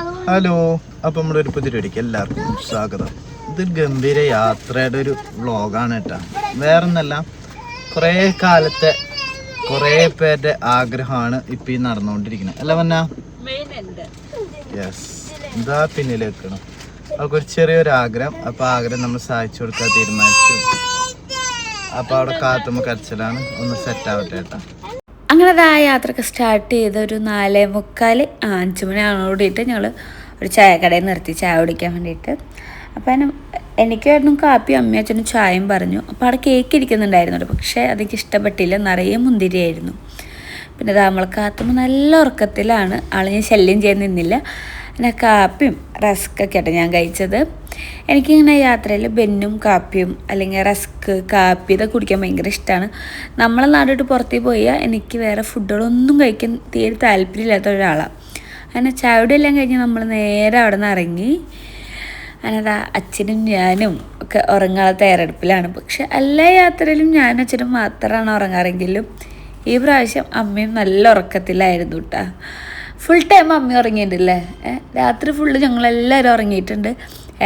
Hello അപ്പം നമ്മുടെ ഒരു പുതിയ എല്ലാവർക്കും സ്വാഗതം. ഇത് ഗംഭീര യാത്രയുടെ ഒരു വ്ളോഗാണ് കേട്ടോ. വേറൊന്നല്ല കുറേ കാലത്തെ കുറേ പേരുടെ ആഗ്രഹമാണ് ഇപ്പം ഈ നടന്നുകൊണ്ടിരിക്കുന്നത്. അല്ല വന്ന യെസ് ഇതാ പിന്നിൽ വെക്കണം. അവർക്കൊരു ചെറിയൊരു ആഗ്രഹം. അപ്പോൾ ആഗ്രഹം നമ്മൾ സഹായിച്ചു കൊടുക്കാൻ തീരുമാനിച്ചു. അപ്പോൾ അവിടെ കാത്തുമ്പോൾ കരച്ചിലാണ്. ഒന്ന് സെറ്റ് ആവട്ടെ കേട്ടോ. അങ്ങനെ ആ യാത്രയൊക്കെ സ്റ്റാർട്ട് ചെയ്ത് ഒരു നാലേ മുക്കാൽ അഞ്ച് മണിയാണോ കൂടിയിട്ട് ഞങ്ങൾ ഒരു ചായക്കടയിൽ നിർത്തി ചായ കുടിക്കാൻ വേണ്ടിയിട്ട്. അപ്പം എനിക്കായിരുന്നു കാപ്പി അമ്മയും അച്ഛനും ചായയും പറഞ്ഞു. അപ്പോൾ അവിടെ കേക്ക് ഇരിക്കുന്നുണ്ടായിരുന്നു പക്ഷേ അതെനിക്ക് ഇഷ്ടപ്പെട്ടില്ല നിറയെ മുന്തിരിയായിരുന്നു. പിന്നെ അത് നമ്മൾ കാത്തുമ്പോൾ നല്ല ഉറക്കത്തിലാണ്. ആൾ ഞാൻ ശല്യം ചെയ്യാൻ നിന്നില്ല. പിന്നെ കാപ്പിയും റസ്ക്കൊക്കെ ആട്ടോ ഞാൻ കഴിച്ചത്. എനിക്കിങ്ങനെ യാത്രയിൽ ബെന്നും കാപ്പിയും അല്ലെങ്കിൽ റസ്ക് കാപ്പി ഇതൊക്കെ കുടിക്കാൻ ഭയങ്കര ഇഷ്ടമാണ് നമ്മളെ നാടോട്ട് പുറത്തേക്ക് പോയാൽ എനിക്ക് വേറെ ഫുഡുകളൊന്നും കഴിക്കാൻ തീരെ താല്പര്യമില്ലാത്ത ഒരാളാണ് അങ്ങനെ ചവിടെ എല്ലാം കഴിഞ്ഞ് നമ്മൾ നേരെ അവിടെ നിന്ന് ഇറങ്ങി. അങ്ങനതാ അച്ഛനും ഞാനും ഒക്കെ ഉറങ്ങാനുള്ള തയ്യാറെടുപ്പിലാണ്. പക്ഷെ എല്ലാ യാത്രയിലും ഞാനും അച്ഛനും മാത്രമാണ് ഉറങ്ങാറെങ്കിലും ഈ പ്രാവശ്യം അമ്മയും നല്ല ഉറക്കത്തിലായിരുന്നു കേട്ടോ ഫുൾ ടൈം അമ്മ ഉറങ്ങിയിട്ടുണ്ടല്ലേ രാത്രി ഫുള്ള് ഞങ്ങളെല്ലാവരും ഉറങ്ങിയിട്ടുണ്ട്.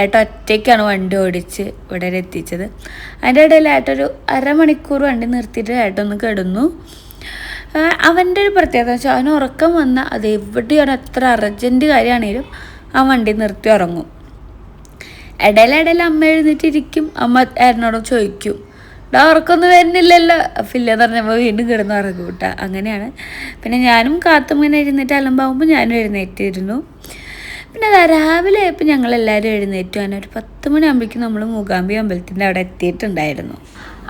ഏട്ട ഒറ്റയ്ക്കാണ് വണ്ടി ഓടിച്ച് ഇവിടെ വരെ എത്തിച്ചത്. അതിന്റെ ഇടയിൽ ഏട്ടൊരു അരമണിക്കൂർ വണ്ടി നിർത്തിയിട്ട് ഏട്ടൊന്ന് കിടന്നു. അവന്റെ ഒരു പ്രത്യേകത വെച്ചാൽ അവന് ഉറക്കം വന്ന അത് എവിടെയാണ് എത്ര അർജന്റ് കാര്യമാണെങ്കിലും ആ വണ്ടി നിർത്തി ഉറങ്ങും. ഇടയിലിടയിൽ അമ്മ എഴുന്നേറ്റിരിക്കും. അമ്മ ഏട്ടനോട് ചോദിക്കും. ഡാ വരുന്നില്ലല്ലോ. വരുന്നില്ലല്ലോ ഫില്ലെന്ന് പറഞ്ഞപ്പോൾ വീണ്ടും കിടന്ന് ഉറങ്ങും കേട്ടോ അങ്ങനെയാണ്. പിന്നെ ഞാനും കാത്തും ഇങ്ങനെ എഴുന്നേറ്റ് അലമ്പാകുമ്പോൾ ഞാനും എഴുന്നേറ്റിരുന്നു. പിന്നെ അതാ രാവിലെ ആയപ്പോൾ ഞങ്ങളെല്ലാവരും എഴുന്നേറ്റു. അങ്ങനെ ഒരു പത്ത് മണിയാകുമ്പോഴേക്കും നമ്മൾ മൂകാംബി അമ്പലത്തിന്റെ അവിടെ എത്തിയിട്ടുണ്ടായിരുന്നു.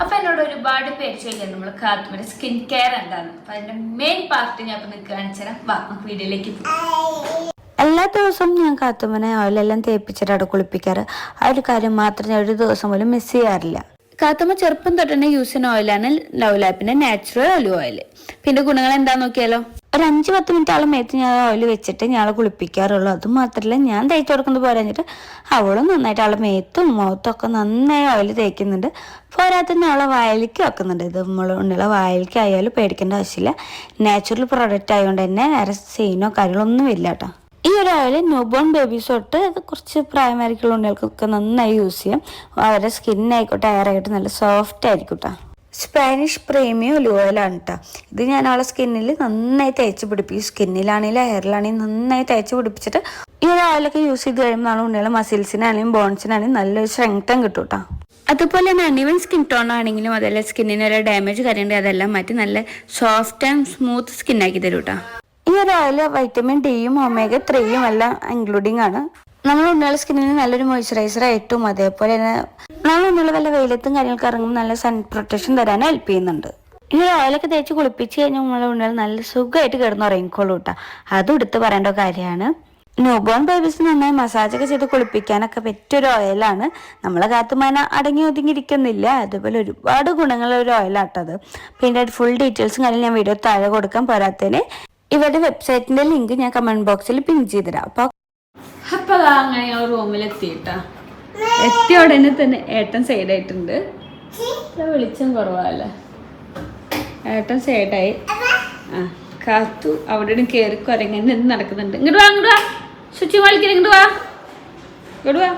അപ്പം എന്നോട് ഒരുപാട് പേര് ചോദിക്കാൻ നമ്മൾ കാത്തുമിന്റെ സ്കിൻ കെയർ എന്താണ് അപ്പം അതിന്റെ മെയിൻ പാർട്ട് ഞാൻ അപ്പം നിങ്ങൾക്ക് കാണിച്ചു തരാം. വാ നമുക്ക് വീഡിയോയിലേക്ക് പോകും എല്ലാ ദിവസവും ഞാൻ കാത്തുമ്മനെ ഓയിലെല്ലാം തേപ്പിച്ചിട്ട് അവിടെ കുളിപ്പിക്കാറ്. ആ ഒരു കാര്യം മാത്രം ഞാൻ ഒരു ദിവസം പോലും മിസ് ചെയ്യാറില്ല. കാത്തുമ്മ ചെറുപ്പം തൊട്ട് തന്നെ യൂസ് ചെയ്യുന്ന ഓയിലാണ് ലവ് ലാപ്പിന്റെ നാച്ചുറൽ ഒലിവ് ഓയിൽ പിന്നെ ഗുണങ്ങൾ എന്താ നോക്കിയാലോ? ഒരു അഞ്ച് പത്ത് മിനിറ്റ് ആളും മേത്ത് ഞാൻ ഓയിൽ വെച്ചിട്ട് ഞാൻ കുളിപ്പിക്കാറുള്ളൂ. അത് മാത്രമല്ല ഞാൻ തേച്ച് കൊടുക്കുന്നത് പോരാഞ്ഞിട്ട് അവളും നന്നായിട്ട് അവളെ മേത്തും മുഖത്തും ഒക്കെ നന്നായി ഓയിൽ തേക്കുന്നുണ്ട്. പോരാത്തന്നെ അവളെ വായലിക്ക് വെക്കുന്നുണ്ട്. ഇത് നമ്മൾ ഉള്ള വായലിക്ക് ആയാലും പേടിക്കേണ്ട ആവശ്യമില്ല. നാച്ചുറൽ പ്രോഡക്റ്റ് ആയതുകൊണ്ട് തന്നെ വേറെ സെയിനോ കാര്യങ്ങളൊന്നും ഇല്ല കേട്ടോ. ഈ ഒരു ഓയിൽ ന്യൂബോൺ ബേബീസ് തൊട്ട് കുറച്ച് പ്രായമായിരിക്കുള്ള ഉണ്ണികൾക്കൊക്കെ നന്നായി യൂസ് ചെയ്യാം. അവരുടെ സ്കിന്നായിക്കോട്ടെ എയറായിട്ട് നല്ല സോഫ്റ്റ് ആയിരിക്കും കേട്ടോ സ്പാനിഷ് പ്രീമിയം ഒലിവ് ഓയിലാണ് കേട്ടോ ഇത് ഞാൻ അവളെ സ്കിന്നിൽ നന്നായി തേച്ച് പിടിപ്പിക്കും. സ്കിന്നിലാണെങ്കിലും ഹെയറിലാണെങ്കിലും നന്നായി തേച്ച് പിടിപ്പിച്ചിട്ട് ഈ ഒരു ഓയിലൊക്കെ യൂസ് ചെയ്ത് കഴിയുമ്പോൾ ഉണ്ണികളെ മസിൽസിനാണെങ്കിലും ബോൺസിനാണെങ്കിലും നല്ലൊരു സ്ട്രെങ്തം കിട്ടും അതുപോലെ തന്നെ അണിവൻ സ്കിൻ ടോൺ ആണെങ്കിലും അതല്ല സ്കിന്നിന് ഒരു ഡാമേജ് കാര്യമുണ്ട് അതെല്ലാം മാറ്റി നല്ല സോഫ്റ്റ് ആൻഡ് സ്മൂത്ത് സ്കിന്നാക്കി തരും കേട്ടോ ഈ ഓയിൽ വൈറ്റമിൻ ഡിയും ഒമേഗ ത്രീയും എല്ലാം ഇൻക്ലൂഡിങ് ആണ്. നമ്മൾ ഉണ്ണിയുള്ള സ്കിന്നിന് നല്ലൊരു മോയ്സ്ചറൈസർ ആയിട്ടും അതേപോലെ തന്നെ നമ്മൾ ഉണ്ണിയുള്ള വല്ല വെയിലത്തും കാര്യങ്ങൾക്ക് ഇറങ്ങുമ്പോൾ നല്ല സൺ പ്രൊട്ടക്ഷൻ തരാൻ ഹെൽപ്പ് ചെയ്യുന്നുണ്ട്. ഈ ഓയിലൊക്കെ തേച്ച് കുളിപ്പിച്ച് കഴിഞ്ഞാൽ നമ്മളെ ഉണ്ണികൾ നല്ല സുഖമായിട്ട് കിടന്ന് ഉറങ്ങിക്കോളൂ കേട്ടോ അതും എടുത്ത് പറയേണ്ട കാര്യമാണ്. ന്യൂബോൺ ബേബീസ് നന്നായി മസാജൊക്കെ ചെയ്ത് കുളിപ്പിക്കാനൊക്കെ പറ്റിയൊരു ഓയിലാണ് നമ്മളെ കാത്തുമാന അടങ്ങി ഒതുങ്ങിയിരിക്കുന്നില്ല. അതുപോലെ ഒരുപാട് ഗുണങ്ങളുള്ള ഒരു ഓയിലാട്ടത് പിന്നെ ഫുൾ ഡീറ്റെയിൽസും കാര്യം ഞാൻ വീഡിയോ താഴെ കൊടുക്കാൻ പോരാത്തതിന് ഇവരുടെ വെബ്സൈറ്റിന്റെ ലിങ്ക് ഞാൻ കമന്റ് ബോക്സിൽ പിൻ ചെയ്തിടാം. അപ്പൊ അപ്പൊ അങ്ങനെ ഞങ്ങൾ റൂമിൽ എത്തിയിട്ടാ. എത്തിയ ഉടനെ തന്നെ ഏട്ടൻ സൈഡ് ആയിട്ടുണ്ട്. വെളിച്ചം കുറവല്ലേ? ഏട്ടൻ സൈഡായി ആ കാത്തു. അവിടെ കയറി കുരങ്ങി നിന്ന് നടക്കുന്നുണ്ട്. ഇങ്ങോട്ട് വാ ഇങ്ങോട്ട് വാ. ശുചി കളിക്കാൻ ഇങ്ങോട്ട് വാ. ഇങ്ങോട്ട് വാ.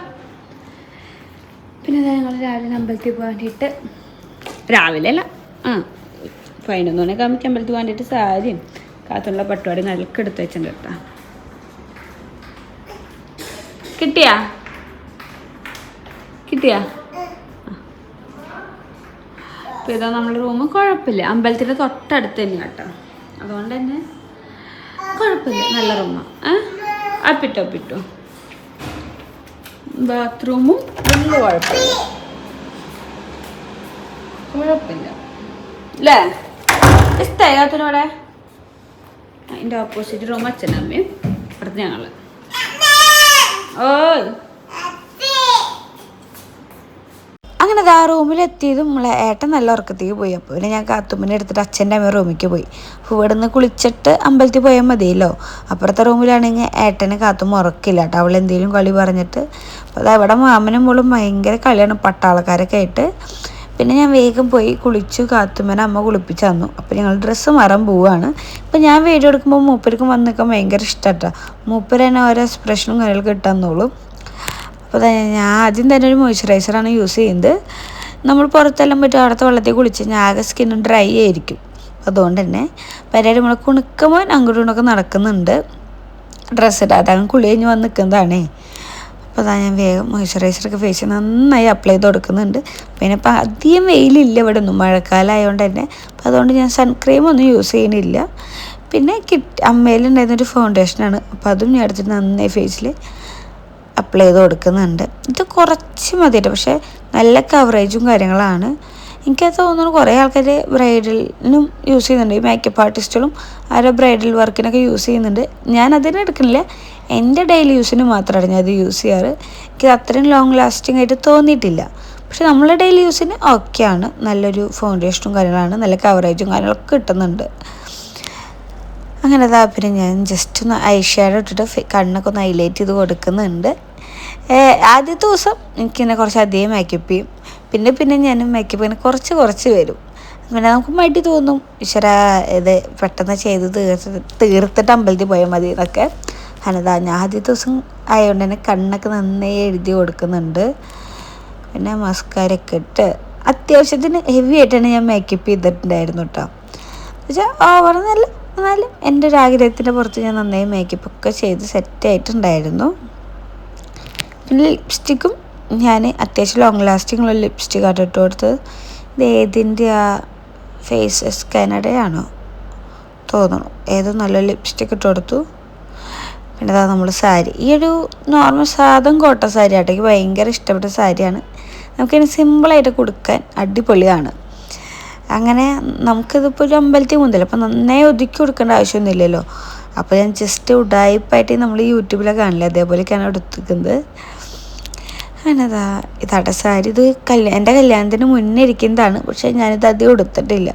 പിന്നെ ഞങ്ങൾ രാവിലെ അമ്പലത്തിൽ പോകാൻ വേണ്ടിയിട്ട് രാവിലെ അല്ല ആ പതിനൊന്ന് മണിയൊക്കെ ആകുമ്പോൾ അമ്പലത്തിൽ പോകാൻ വേണ്ടിയിട്ട് സാരിയും കാത്തുള്ള പട്ടുപാടി നിലയ്ക്ക് എടുത്ത് വെച്ചിട്ടുണ്ട് കേട്ടോ. കിട്ടിയാ? കിട്ടിയാ? അപ്പോൾ ഇതാ നമ്മുടെ റൂം കുഴപ്പമില്ല. അമ്പലത്തിന്റെ തൊട്ടടുത്ത് തന്നെയാണ് കേട്ടോ. അതുകൊണ്ട് തന്നെ കുഴപ്പമില്ല. നല്ല റൂമാണ് ഏഹ് അപ്പിട്ടോ അപ്പിട്ടോ ബാത്റൂമും വലിയ കുഴപ്പമില്ല. കുഴപ്പമില്ല. അല്ലേ ഇഷ്ടമായി അതിനോടെ അതിന്റെ ഓപ്പോസിറ്റ് റൂം അച്ഛനും അമ്മയും അടുത്ത് ഞങ്ങൾ ഓ അങ്ങനെ ആ റൂമിൽ എത്തിയത് നമ്മളെ ഏട്ടൻ നല്ല ഉറക്കത്തേക്ക് പോയി. അപ്പോൾ പിന്നെ ഞാൻ കാത്തുമ്മനെ എടുത്തിട്ട് അച്ഛന്റെ അമ്മ റൂമിലേക്ക് പോയി. അപ്പോൾ ഇവിടെ നിന്ന് കുളിച്ചിട്ട് അമ്പലത്തിൽ പോയാൽ മതിയല്ലോ. അപ്പുറത്തെ റൂമിലാണെങ്കിൽ ഏട്ടന് കാത്തുമ്മ ഉറക്കില്ല കേട്ടോ. അവൾ എന്തെങ്കിലും കളി പറഞ്ഞിട്ട്. അപ്പോൾ അത് അവിടെ മാമനും മോളും ഭയങ്കര കളിയാണ്. പട്ടാളക്കാരൊക്കെ ആയിട്ട്. പിന്നെ ഞാൻ വേഗം പോയി കുളിച്ചു കാത്തുമ്മനെ അമ്മ കുളിപ്പിച്ച് തന്നു. അപ്പോൾ ഞങ്ങൾ ഡ്രസ്സ് മാറാൻ പോവുകയാണ് ഇപ്പം ഞാൻ വീഡിയോ എടുക്കുമ്പോൾ മൂപ്പർക്കും വന്ന് നിൽക്കാൻ ഭയങ്കര ഇഷ്ടമാട്ടോ മൂപ്പർ തന്നെ ഓരോ എക്സ്പ്രഷനും കാര്യങ്ങളൊക്കെ ഇട്ടാന്നോളും അപ്പോൾ ഞാൻ ആദ്യം തന്നെ ഒരു മോയ്സ്ചറൈസറാണ് യൂസ് ചെയ്യുന്നത്. നമ്മൾ പുറത്തെല്ലാം പറ്റും അവിടുത്തെ വെള്ളത്തിൽ കുളിച്ച് കഴിഞ്ഞാൽ ആകെ സ്കിന്നും ഡ്രൈ ആയിരിക്കും. അതുകൊണ്ട് തന്നെ പരിപാടി നമ്മൾ കുണുക്കുമ്പോൾ അങ്ങോട്ടും നടക്കുന്നുണ്ട്. ഡ്രസ്സ് ഇടാതെ അങ്ങ് കുളി കഴിഞ്ഞ് വന്ന് നിൽക്കുന്നതാണേ. അപ്പോൾ അതാ ഞാൻ വേഗം മോയ്സ്ചറൈസറൊക്കെ ഫേസ് നന്നായി അപ്ലൈ ചെയ്ത് കൊടുക്കുന്നുണ്ട്. പിന്നെ ഇപ്പം അധികം വെയിലില്ല ഇവിടെ ഒന്നും. മഴക്കാലമായതുകൊണ്ട് തന്നെ. അപ്പോൾ അതുകൊണ്ട് ഞാൻ സൺക്രീം ഒന്നും യൂസ് ചെയ്യണില്ല പിന്നെ കിട്ടി അമ്മയിലുണ്ടായിരുന്നൊരു ഫൗണ്ടേഷനാണ് അപ്പോൾ അതും ഞാൻ എടുത്തിട്ട് നന്നായി ഫേസിൽ അപ്ലൈ ചെയ്ത് കൊടുക്കുന്നുണ്ട്. ഇത് കുറച്ച് മതിയിട്ട് പക്ഷേ നല്ല കവറേജും കാര്യങ്ങളാണ്. എനിക്കത് തോന്നുന്നു കുറേ ആൾക്കാർ ബ്രൈഡലിനും യൂസ് ചെയ്യുന്നുണ്ട്. ഈ മേക്കപ്പ് ആർട്ടിസ്റ്റുകളും ആരോ ബ്രൈഡൽ വർക്കിനൊക്കെ യൂസ് ചെയ്യുന്നുണ്ട്. ഞാൻ അതിന് എടുക്കുന്നില്ല. എന്റെ ഡെയിലി യൂസിന് മാത്രമാണ് ഞാൻ അത് യൂസ് ചെയ്യാറ്. എനിക്ക് അത്രയും ലോങ് ലാസ്റ്റിംഗ് ആയിട്ട് തോന്നിയിട്ടില്ല. പക്ഷെ നമ്മളെ ഡെയിലി യൂസിന് ആണ്. നല്ലൊരു ഫൗണ്ടേഷനും കാര്യങ്ങളാണ്. നല്ല കവറേജും കാര്യങ്ങളൊക്കെ കിട്ടുന്നുണ്ട്. അങ്ങനെ അതാ പിന്നെ ഞാൻ ജസ്റ്റ് ഒന്ന് ഐ ഷാഡോ ഇട്ടിട്ട് കണ്ണൊക്കെ ഒന്ന് ഹൈലൈറ്റ് ചെയ്ത് കൊടുക്കുന്നുണ്ട്. ആദ്യത്തെ ദിവസം എനിക്കിങ്ങനെ കുറച്ച് അധികം മേക്കപ്പ് ചെയ്യും. പിന്നെ പിന്നെ ഞാൻ മേക്കപ്പ് ഇങ്ങനെ കുറച്ച് കുറച്ച് വരും. അങ്ങനെ നമുക്ക് മടി തോന്നും. ഈശ്വര ഇത് പെട്ടെന്ന് ചെയ്ത് തീർത്ത് തീർത്തിട്ട് അമ്പലത്തിൽ പോയാൽ മതി എന്നൊക്കെ. അനതാ ഞാൻ ആദ്യത്തെ ദിവസം ആയതുകൊണ്ട് തന്നെ കണ്ണൊക്കെ നന്നായി എഴുതി കൊടുക്കുന്നുണ്ട്. പിന്നെ മസ്കാരൊക്കെ ഇട്ട് അത്യാവശ്യത്തിന് ഹെവി ആയിട്ടാണ് ഞാൻ മേക്കപ്പ് ചെയ്തിട്ടുണ്ടായിരുന്നു കേട്ടോ എന്നുവെച്ചാൽ ഓവർ നല്ല എന്നാലും എന്റെ ഒരു ആഗ്രഹത്തിന്റെ പുറത്ത് ഞാൻ നന്നായി മേക്കപ്പ് ഒക്കെ ചെയ്ത് സെറ്റ് ആയിട്ടുണ്ടായിരുന്നു. പിന്നെ ലിപ്സ്റ്റിക്കും ഞാൻ അത്യാവശ്യം ലോങ് ലാസ്റ്റിംഗ് ഉള്ള ലിപ്സ്റ്റിക് ആട്ടോ ഇട്ട് കൊടുത്തത്. ഇത് ഏതിന്റെ ആ ഫേസ് സ്കാനഡയാണോ തോന്നണം ഏതോ നല്ല ലിപ്സ്റ്റിക് ഇട്ട് കൊടുത്തു. പിന്നെ അതാ നമ്മൾ സാരി. ഈ ഒരു നോർമൽ സാധം കോട്ട സാരി ആട്ടോ ഭയങ്കര ഇഷ്ടപ്പെട്ട സാരിയാണ്. നമുക്കിനി സിമ്പിളായിട്ട് കൊടുക്കാൻ അടിപൊളിയാണ്. അങ്ങനെ നമുക്കിതിപ്പോൾ ഒരു അമ്പലത്തിൽ മുതൽ അപ്പം നന്നായി ഒതുക്കി കൊടുക്കേണ്ട ആവശ്യമൊന്നുമില്ലല്ലോ. അപ്പോൾ ഞാൻ ജസ്റ്റ് ഉഡായിപ്പായിട്ട് നമ്മൾ യൂട്യൂബിലൊക്കെ കാണില്ലേ അതേപോലെയൊക്കെയാണ് എടുത്തിരിക്കുന്നത്. അങ്ങനെതാ ഇതാട്ട സാരി. ഇത് കല്യാ എന്റെ കല്യാണത്തിന് മുന്നേ ഇരിക്കുന്നതാണ് പക്ഷേ ഞാനിത് അധികം എടുത്തിട്ടില്ല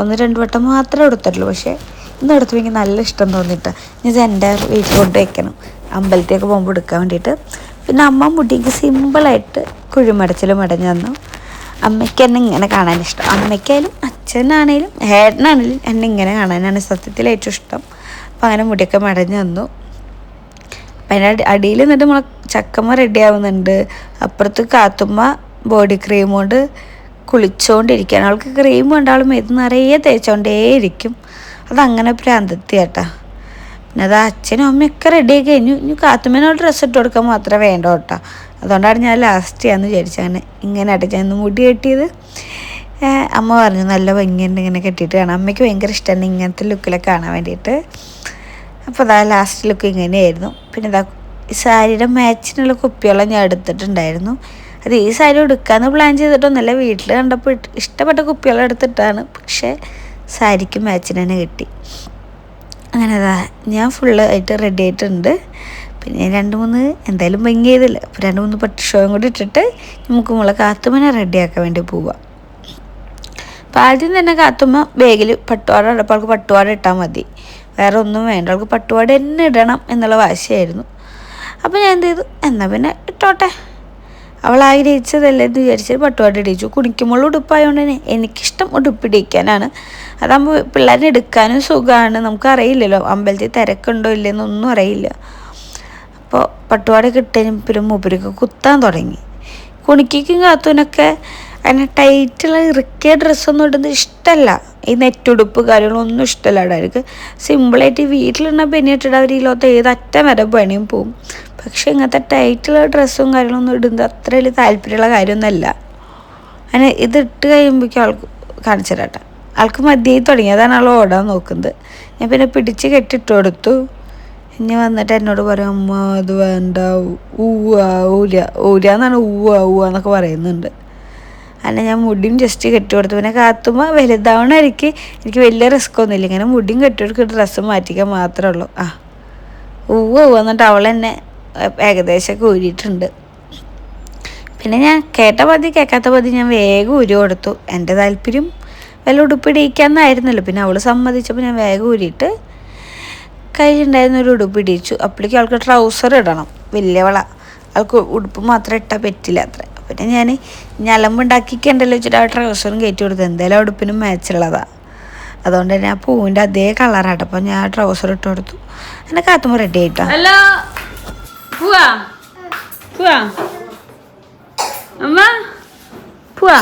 ഒന്ന് രണ്ട് വട്ടം മാത്രമേ എടുത്തിട്ടുള്ളൂ പക്ഷേ ഇന്ന് എടുത്തപ്പോൾ എനിക്ക് നല്ല ഇഷ്ടം തോന്നിയിട്ട് ഞാൻ എന്റെ വീട്ടിൽ കൊണ്ട് വയ്ക്കണം അമ്പലത്തേക്ക് പോകുമ്പോൾ എടുക്കാൻ വേണ്ടിയിട്ട്. പിന്നെ അമ്മ മുടിക്ക് സിമ്പിളായിട്ട് കുഴിമടച്ചിൽ മടഞ്ഞു തന്നു. അമ്മയ്ക്ക് എന്നെ ഇങ്ങനെ കാണാൻ ഇഷ്ടം. അമ്മയ്ക്കായാലും അച്ഛനാണേലും ഏട്ടനാണേലും എന്നെ ഇങ്ങനെ കാണാനാണ് സത്യത്തിൽ ഏറ്റവും ഇഷ്ടം. അപ്പം അങ്ങനെ മുടിയൊക്കെ മടഞ്ഞു തന്നു. അപ്പം അതിന്റെ അടിയിൽ നിന്നിട്ട് നമ്മളെ ചക്കമ്മ റെഡി ആവുന്നുണ്ട്. അപ്പുറത്ത് കാത്തുമ്മ ബോഡി ക്രീം കൊണ്ട് കുളിച്ചുകൊണ്ടിരിക്കുകയാണ് അവൾക്ക് ക്രീം കണ്ടാലും ഇത് നിറയെ തേച്ചുകൊണ്ടേയിരിക്കും അതങ്ങനെ പ്രാന്തത്തി കേട്ടാ പിന്നെ അത് അച്ഛനും അമ്മയൊക്കെ റെഡിയായി കഴിഞ്ഞു. ഇനി കാത്തുമ്മേനോട് ഡ്രസ്സ് ഇട്ട് കൊടുക്കാൻ മാത്രമേ വേണ്ട കേട്ടോ അതുകൊണ്ടാണ് ഞാൻ ലാസ്റ്റ് ചെയ്യാന്ന് വിചാരിച്ചാണ് ഇങ്ങനെ ആട്ടെ ഞാൻ മുടി കെട്ടിയത്. അമ്മ പറഞ്ഞു നല്ല ഭംഗിയുണ്ട് ഇങ്ങനെ കെട്ടിയിട്ട് കാണാം അമ്മയ്ക്ക് ഭയങ്കര ഇഷ്ടമാണ് ഇങ്ങനത്തെ ലുക്കിലൊക്കെ കാണാൻ വേണ്ടിയിട്ട്. അപ്പോൾ അതാ ലാസ്റ്റ് ലുക്ക് ഇങ്ങനെയായിരുന്നു. പിന്നെ ഇതാ സാരിയുടെ മാച്ചിനുള്ള കുപ്പിയോളം ഞാൻ എടുത്തിട്ടുണ്ടായിരുന്നു. അത് ഈ സാരി എടുക്കാമെന്ന് പ്ലാൻ ചെയ്തിട്ടൊന്നുമല്ല. വീട്ടിൽ കണ്ടപ്പോൾ ഇഷ്ടപ്പെട്ട കുപ്പിയോളം എടുത്തിട്ടാണ്. പക്ഷേ സാരിക്ക് മാച്ചിന് തന്നെ കിട്ടി. അങ്ങനെ അതാ ഞാൻ ഫുള്ള് ആയിട്ട് റെഡി ആയിട്ടുണ്ട്. പിന്നെ രണ്ട് മൂന്ന് എന്തായാലും ഭംഗി ചെയ്തില്ല. അപ്പോൾ രണ്ട് മൂന്ന് പട്ട് ഷോയും കൂടി ഇട്ടിട്ട് നമുക്ക് നമ്മളെ കാത്തുമ്മനെ റെഡിയാക്കാൻ വേണ്ടി പോവാം. അപ്പോൾ ആദ്യം തന്നെ കാത്തുമ്മ ബാഗിൽ പട്ടുപാട ഉള്ളപ്പോൾ അവൾക്ക് പട്ടുപാട ഇട്ടാൽ മതി. വേറെ ഒന്നും വേണ്ട. അവൾക്ക് പട്ടുപാട തന്നെ ഇടണം എന്നുള്ള വാശിയായിരുന്നു. അപ്പോൾ ഞാൻ എന്ത് ചെയ്തു? എന്നാൽ പിന്നെ ഇട്ടോട്ടെ. അവൾ ആഗ്രഹിച്ചതല്ലേ എന്ന് വിചാരിച്ച് പട്ടുപാട്ട് ഇടിച്ചു. കുടിക്കുമ്പോൾ ഉടുപ്പായതുകൊണ്ട് തന്നെ എനിക്കിഷ്ടം ഉടുപ്പിടിക്കാനാണ് അതാകുമ്പോൾ പിള്ളേരെ എടുക്കാനും സുഖമാണ് നമുക്കറിയില്ലല്ലോ അമ്പലത്തിൽ തിരക്കുണ്ടോ ഇല്ലെന്നൊന്നും അറിയില്ല. അപ്പോൾ പട്ടുപാട കിട്ടിയതിന് പിന്നെ മൂപ്പർക്ക് കുത്താൻ തുടങ്ങി. കുണിക്കും കാത്തൂനൊക്കെ അങ്ങനെ ടൈറ്റുള്ള ഇറുക്കിയ ഡ്രസ്സൊന്നും ഇടുന്നത് ഇഷ്ടമല്ല ഈ നെറ്റുടുപ്പ് കാര്യങ്ങളൊന്നും ഇഷ്ടമല്ല അവർക്ക് സിമ്പിളായിട്ട് വീട്ടിലിടുന്ന പെണ്ണിട്ടിട്ട് അവർ ഈ ലോകത്ത് ഏത് അറ്റം വരെ പണിയും പോവും. പക്ഷെ ഇങ്ങനത്തെ ടൈറ്റുള്ള ഡ്രസ്സും കാര്യങ്ങളൊന്നും ഇടുന്നത് അത്ര വലിയ താല്പര്യമുള്ള കാര്യമൊന്നുമല്ല. അങ്ങനെ ഇത് ഇട്ട് കഴിയുമ്പോഴേക്കും ആൾക്ക് കാണിച്ചു തരാട്ടെ ആൾക്ക് മതിയായി തുടങ്ങി. അതാണ് ആൾ ഓടാൻ നോക്കുന്നത്. ഞാൻ പിന്നെ പിടിച്ച് കെട്ടിട്ട് കൊടുത്തു. ഇനി വന്നിട്ട് എന്നോട് പറയും അമ്മ അത് വേണ്ട. ഊവ ഊല ഊല എന്നാണ് ഊവ ഊവ എന്നൊക്കെ പറയുന്നുണ്ട്. അങ്ങനെ ഞാൻ മുടിയും ജസ്റ്റ് കെട്ടി കൊടുത്തു. പിന്നെ കാത്തുമ്പോൾ വലുതാവണമായിരിക്കും എനിക്ക് വലിയ റിസ്ക് ഒന്നുമില്ല. ഇങ്ങനെ മുടിയും കെട്ടി കൊടുക്കുക ഡ്രസ്സ് മാറ്റിക്കാൻ മാത്രമേ ഉള്ളൂ. ആ. ഊവ ഊവ എന്നിട്ട് അവൾ എന്നെ ഏകദേശമൊക്കെ ഊരിയിട്ടുണ്ട്. പിന്നെ ഞാൻ കേട്ട പതി കേൾക്കാത്ത പതി ഞാൻ വേഗം ഊരി കൊടുത്തു. എന്റെ താല്പര്യം വല്ല ഉടുപ്പിടിയിക്കാന്നായിരുന്നല്ലോ പിന്നെ അവൾ സമ്മതിച്ചപ്പോൾ ഞാൻ വേഗം ഊരിയിട്ട് കയ്യിലുണ്ടായിരുന്ന ഒരു ഉടുപ്പ് ഇടിയിച്ചു. അപ്പോഴേക്കും അവൾക്ക് ട്രൗസർ ഇടണം. വലിയവള അവൾക്ക് ഉടുപ്പ് മാത്രം ഇട്ടാൽ പറ്റില്ല അത്ര. പിന്നെ ഞാൻ ഞലമ്പുണ്ടാക്കിക്കണ്ടല്ലോ വെച്ചിട്ട് ആ ട്രൗസറും കയറ്റി കൊടുത്തു. എന്തായാലും ഉടുപ്പിനും മാച്ചുള്ളതാണ് അതുകൊണ്ട് തന്നെ ആ പൂവിന്റെ അതേ കളറാട്ടോ അപ്പം ഞാൻ ആ ട്രൗസർ ഇട്ട് കൊടുത്തു. എന്നെ കാത്തുമ്പോൾ റെഡി ആയിട്ടോ? പോവാ പോവാ അമ്മ പോവാ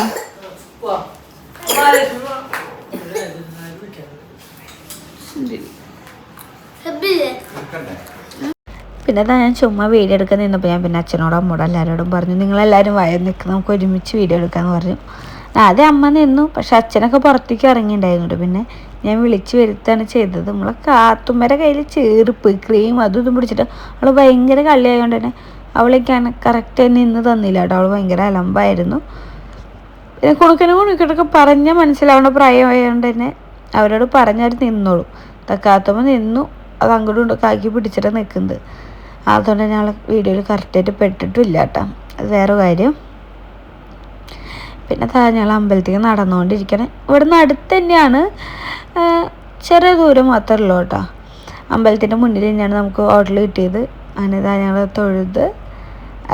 പിന്നെ അതാ ഞാൻ ചുമ്മാ വീഡിയോ എടുക്കാൻ നിന്നപ്പോൾ ഞാൻ പിന്നെ അച്ഛനോടും അമ്മോടും എല്ലാവരോടും പറഞ്ഞു നിങ്ങളെല്ലാവരും വയർ നിൽക്കുക നമുക്ക് ഒരുമിച്ച് വീഡിയോ എടുക്കാമെന്ന് പറഞ്ഞു. ആദ്യം അമ്മ നിന്നു പക്ഷെ അച്ഛനൊക്കെ പുറത്തേക്ക് ഇറങ്ങിയിട്ടുണ്ടായിരുന്നു പിന്നെ ഞാൻ വിളിച്ച് വരുത്താണ് ചെയ്തത്. നമ്മളെ കാത്തുമ്മരെ കയ്യിൽ ചേർപ്പ് ക്രീം അതും ഇതും പിടിച്ചിട്ട് അവൾ ഭയങ്കര കള്ളിയായതുകൊണ്ട് തന്നെ അവളേക്കാണ് കറക്റ്റ് നിന്ന് തന്നില്ല കേട്ടോ. അവൾ ഭയങ്കര അലമ്പായിരുന്നു. പിന്നെ കുണുക്കനും കുണുക്കട്ടൊക്കെ പറഞ്ഞാൽ മനസ്സിലാവേണ്ട പ്രായമായതുകൊണ്ട് തന്നെ അവരോട് പറഞ്ഞവർ നിന്നോളൂ. തക്കാത്തമ്മ നിന്നു. അത് അങ്ങോട്ടും ഇങ്ങോട്ടും ആക്കി പിടിച്ചിട്ട് നിൽക്കുന്നത് അതുകൊണ്ട് തന്നെ ഞങ്ങൾ വീഡിയോയിൽ കറക്റ്റായിട്ട് പെട്ടിട്ടില്ല കേട്ടോ. അത് വേറെ കാര്യം. പിന്നെ താ ഞങ്ങൾ അമ്പലത്തേക്ക് നടന്നുകൊണ്ടിരിക്കണേ. ഇവിടുന്ന് അടുത്ത് തന്നെയാണ് ചെറിയ ദൂരം മാത്രമേ ഉള്ളൂ കേട്ടോ. അമ്പലത്തിന്റെ മുന്നിൽ തന്നെയാണ് നമുക്ക് ഓർഡർ കിട്ടിയത്. അങ്ങനെ ഇതാ ഞങ്ങൾ തൊഴുത്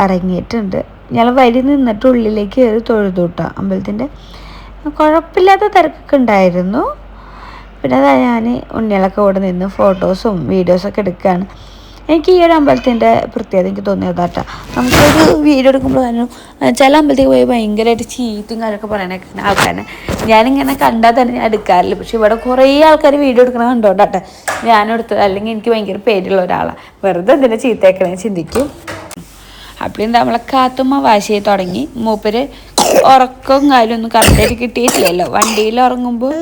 ഇറങ്ങിയിട്ടുണ്ട്. ഞങ്ങൾ വരി നിന്നിട്ട് ഉള്ളിലേക്ക് കയറി തൊഴുതു കേട്ടോ അമ്പലത്തിന്റെ. കുഴപ്പമില്ലാത്ത തിരക്കൊക്കെ ഉണ്ടായിരുന്നു. പിന്നെ അതാ ഞാൻ ഉണ്ണികളൊക്കെ ഇവിടെ നിന്ന് ഫോട്ടോസും വീഡിയോസൊക്കെ എടുക്കുകയാണ്. എനിക്ക് ഈ ഒരു അമ്പലത്തിന്റെ പ്രത്യേകത എനിക്ക് തോന്നിയത് കേട്ടോ നമുക്കൊരു വീഡിയോ എടുക്കുമ്പോൾ തന്നെ ചില അമ്പലത്തിൽ പോയി ഭയങ്കരമായിട്ട് ചീറ്റും കാര്യമൊക്കെ പറയാനൊക്കെ ആൾക്കാരെ ഞാനിങ്ങനെ കണ്ടാൽ തന്നെ ഞാൻ എടുക്കാറില്ല. പക്ഷെ ഇവിടെ കുറേ ആൾക്കാർ വീഡിയോ എടുക്കണ കണ്ടോണ്ടാട്ടെ ഞാനും എടുത്തത് അല്ലെങ്കിൽ എനിക്ക് ഭയങ്കര പേരുള്ള ഒരാളാണ് വെറുതെ എന്തിനാ ചീത്തയക്കണേ ചിന്തിക്കും. എന്താ നമ്മളെ കാത്തുമ്മ വാശി ചെയ്ത് തുടങ്ങി. മൂപ്പര് ഉറക്കവും കാര്യം ഒന്നും കറക്റ്റായിട്ട് കിട്ടിയിട്ടില്ലല്ലോ. വണ്ടിയിൽ ഉറങ്ങുമ്പോൾ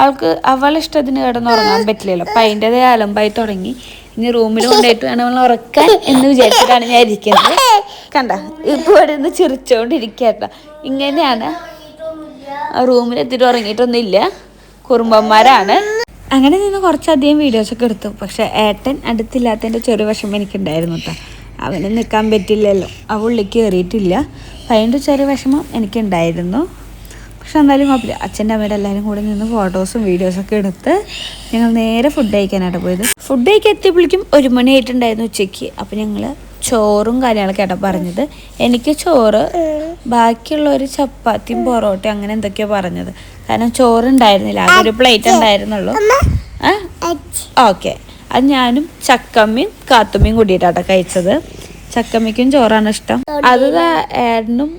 അവൾക്ക് അവളിഷ്ടത്തിന് കിടന്ന് ഉറങ്ങാൻ പറ്റില്ലല്ലോ. അപ്പം അതിന്റെതേ അലമ്പായി തുടങ്ങി. ഇനി റൂമിൽ കൊണ്ടുപോയിട്ട് വേണം നമ്മൾ ഉറക്കാൻ എന്ന് വിചാരിച്ചിട്ടാണ് ഞാൻ ഇരിക്കുന്നത്. കണ്ട ഇപ്പൊ ഇവിടെ നിന്ന് ചിരിച്ചോണ്ടിരിക്കട്ട ഇങ്ങനെയാണ് റൂമിലെത്തിയിട്ട് ഉറങ്ങിയിട്ടൊന്നുമില്ല. കുറുമ്പന്മാരാണ്. അങ്ങനെ നിന്ന് കുറച്ചധികം വീഡിയോസൊക്കെ എടുത്തു. പക്ഷെ ഏട്ടൻ അടുത്തില്ലാത്തതിന്റെ ചെറിയ വിഷമം എനിക്കുണ്ടായിരുന്നു കേട്ടോ. അവന് നിൽക്കാൻ പറ്റില്ലല്ലോ. ആ ഉള്ളിൽ കയറിയിട്ടില്ല അപ്പം അതിന്റെ ചെറിയ വിഷമം എനിക്കുണ്ടായിരുന്നു. പക്ഷെ എന്നാലും അച്ഛന്റെ അമ്മയുടെ എല്ലാവരും കൂടെ നിന്ന് ഫോട്ടോസും വീഡിയോസൊക്കെ എടുത്ത് ഞങ്ങൾ നേരെ ഫുഡ് കഴിക്കാനായിട്ട് പോയത്. ഫുഡ് കഴിക്കാൻ എത്തിയപ്പോഴേക്കും ഒരു മണി ആയിട്ടുണ്ടായിരുന്നു ഉച്ചയ്ക്ക്. അപ്പം ഞങ്ങൾ ചോറും കാര്യങ്ങളൊക്കെ ആട്ടോ പറഞ്ഞത്. എനിക്ക് ചോറ് ബാക്കിയുള്ള ഒരു ചപ്പാത്തിയും പൊറോട്ടയും അങ്ങനെ എന്തൊക്കെയോ പറഞ്ഞത്. കാരണം ചോറ് ഉണ്ടായിരുന്നില്ല ആകെ ഒരു പ്ലേറ്റ് ഉണ്ടായിരുന്നുള്ളൂ. ഓക്കെ. അത് ഞാനും ചക്കമ്മയും കാത്തുമ്മയും കൂടിയിട്ടാട്ടോ കഴിച്ചത്. ചക്കമ്മയ്ക്കും ചോറാണ് ഇഷ്ടം. അത് ഏടനും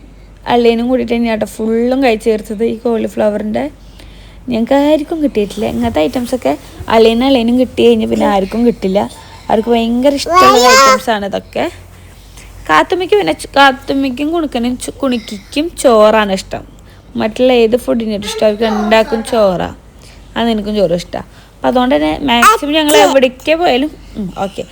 അള്ളിയനും കൂടിയിട്ട് തന്നെയാട്ടോ ഫുള്ളും കഴിച്ച് ചേർത്തത് ഈ കോളിഫ്ലവറിന്റെ ഞങ്ങൾക്ക് ആർക്കും കിട്ടിയിട്ടില്ല. ഇങ്ങനത്തെ ഐറ്റംസൊക്കെ അളിയനും അളിയനും കിട്ടി കഴിഞ്ഞാൽ പിന്നെ ആർക്കും കിട്ടില്ല. അവർക്ക് ഭയങ്കര ഇഷ്ടമുള്ള ഐറ്റംസ് ആണ് ഇതൊക്കെ. കാത്തുമ്മയ്ക്ക് പിന്നെ കാത്തുമ്മയ്ക്കും കുണുക്കനും കുണുക്കിക്കും ചോറാണ് ഇഷ്ടം. മറ്റുള്ള ഏത് ഫുഡിനും ഇഷ്ടം? അവർക്ക് ഉണ്ടാക്കും ചോറാണ് അത് എനിക്കും ചോറ് ഇഷ്ടമാണ് അപ്പം അതുകൊണ്ട് തന്നെ മാക്സിമം ഞങ്ങൾ എവിടേക്ക് പോയാലും ഓക്കെ